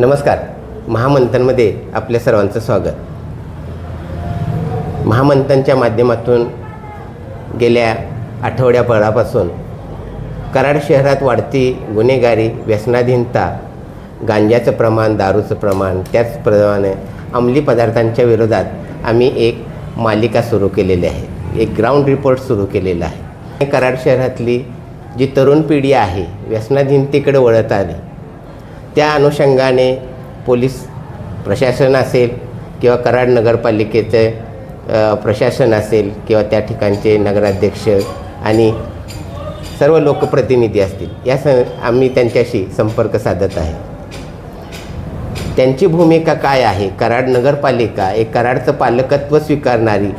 नमस्कार. महामंथनमध्ये आपल्या सर्वांचं स्वागत. महामंथनच्या माध्यमातून गेल्या आठवड्याभरापासून कराड शहरात वाढती गुन्हेगारी व्यसनाधीनता गांजाचं प्रमाण दारूचं प्रमाण त्याचप्रमाणे अंमली पदार्थांच्या विरोधात आम्ही एक मालिका सुरू केलेली आहे. एक ग्राउंड रिपोर्ट सुरू केलेला आहे. कराड शहरातली जी तरुण पिढी आहे व्यसनाधीनतेकडे वळत आली त्या अनुषंगाने पोलीस प्रशासन असेल किंवा कराड नगरपालिकेचे प्रशासन असेल किंवा त्या ठिकाणचे नगराध्यक्ष आणि सर्व लोकप्रतिनिधी असतील या स आम्ही त्यांच्याशी संपर्क साधत आहे. त्यांची भूमिका काय आहे? कराड नगरपालिका एक कराडचं पालकत्व स्वीकारणारी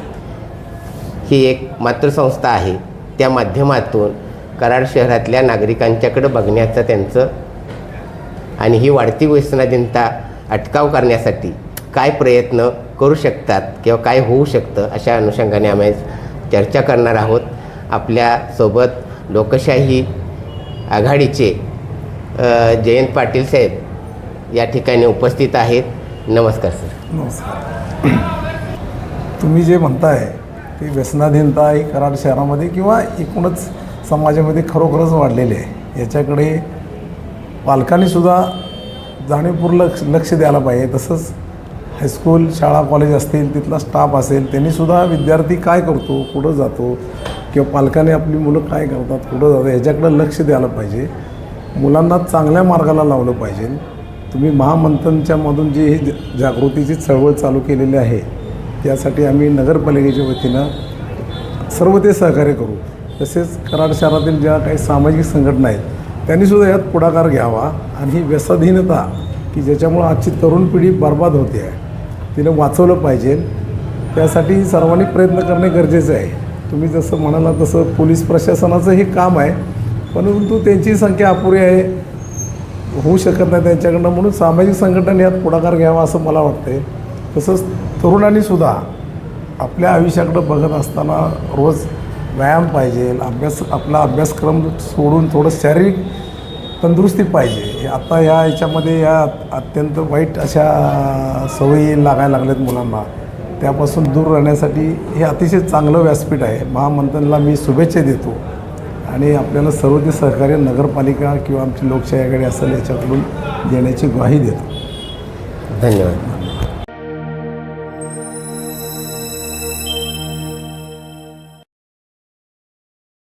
ही एक मातृसंस्था आहे. त्या माध्यमातून कराड शहरातल्या नागरिकांच्याकडं बघण्याचं त्यांचं आणि ही वाढती व्यसनाधीनता अटकाव करण्यासाठी काय प्रयत्न करू शकतात किंवा काय होऊ शकतं अशा अनुषंगाने आम्ही चर्चा करणार आहोत. आपल्यासोबत लोकशाही आघाडीचे जयंत पाटील साहेब या ठिकाणी उपस्थित आहेत. नमस्कार सर. नमस्कार. तुम्ही जे म्हणताय ते व्यसनाधीनता ही कराड शहरामध्ये किंवा एकूणच समाजामध्ये खरोखरच वाढलेली आहे. याच्याकडे पालकांनीसुद्धा सुद्धा लक्ष लक्ष द्यायला पाहिजे. तसंच हायस्कूल शाळा कॉलेज असतील तिथला स्टाफ असेल त्यांनीसुद्धा विद्यार्थी काय करतो कुठं जातो किंवा पालकाने आपली मुलं काय करतात कुठं जातात ह्याच्याकडं लक्ष द्यायला पाहिजे. मुलांना चांगल्या मार्गाला लावलं पाहिजे. तुम्ही महामंथनच्या मधून जी ही जागृतीची चळवळ चालू केलेली आहे त्यासाठी आम्ही नगरपालिकेच्या वतीनं सर्व ते सहकार्य करू. तसेच कराड शहरातील ज्या काही सामाजिक संघटना आहेत त्यांनीसुद्धा यात पुढाकार घ्यावा आणि ही व्यसाधीनता की ज्याच्यामुळं आजची तरुण पिढी बर्बाद होते आहे तिला वाचवलं पाहिजे. त्यासाठी सर्वांनी प्रयत्न करणे गरजेचं आहे. तुम्ही जसं म्हणाला तसं पोलीस प्रशासनाचं हे काम आहे परंतु त्यांची संख्या अपुरी आहे. होऊ शकत नाही त्यांच्याकडनं म्हणून सामाजिक संघटन यात पुढाकार घ्यावा असं मला वाटते तसंच तरुणांनीसुद्धा आपल्या आयुष्याकडं बघत असताना रोज व्यायाम पाहिजे अभ्यास आपला अभ्यासक्रम सोडून थोडं शारीरिक तंदुरुस्ती पाहिजे. हे आता या याच्यामध्ये या अत्यंत वाईट अशा सवयी लागायला लागल्यात मुलांना. त्यापासून दूर राहण्यासाठी हे अतिशय चांगलं व्यासपीठ आहे. महामंथनला मी शुभेच्छा देतो. आणि आपल्याला सर्व ते सहकार्य नगरपालिका किंवा आमची लोकशाही असेल याच्याकडून देण्याची ग्वाही देतो. धन्यवाद.